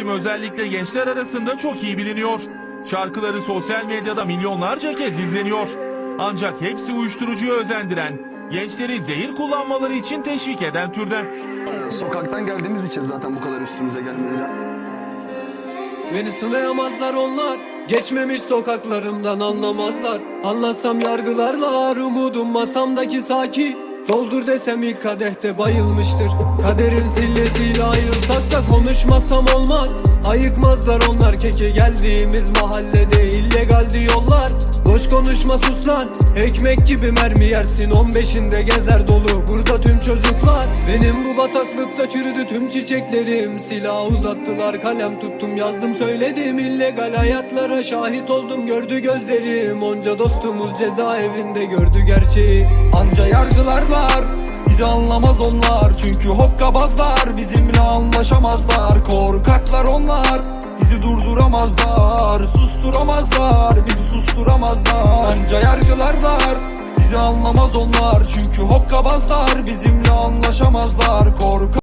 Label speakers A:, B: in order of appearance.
A: isim özellikle gençler arasında çok iyi biliniyor. Şarkıları sosyal medyada milyonlarca kez izleniyor. Ancak hepsi uyuşturucuya özendiren, gençleri zehir kullanmaları için teşvik eden türden.
B: Sokaktan geldiğimiz için zaten bu kadar üstümüze gelmediler.
C: Beni sınayamazlar onlar Geçmemiş sokaklarımdan anlamazlar Anlatsam yargılarlar umudum masamdaki saki Doldur desem ilk kadehte bayılmıştır. Kaderin sillesiyle ayırsak da konuşmasam olmaz. Ayıkmazlar onlar keke geldiğimiz mahallede illegal diyorlar. Boş konuşma sus lan Ekmek gibi mermi yersin. 15'inde gezer dolu Burada çocuklar. Benim bu bataklıkta çürüdü tüm çiçeklerim. Silah uzattılar kalem tuttum yazdım söyledim. İllegal hayatlara şahit oldum gördü gözlerim. Onca dostumuz cezaevinde gördü gerçeği.
D: Anca yargılar var Bizi anlamaz onlar. Çünkü hokkabazlar Bizimle anlaşamazlar. Korkaklar onlar Bizi durduramazlar. Susturamazlar Bizi susturamazlar. Anca yargılar var Bizi anlamaz onlar. Çünkü hokkabazlar Bizimle anlaşamazlar. Korkak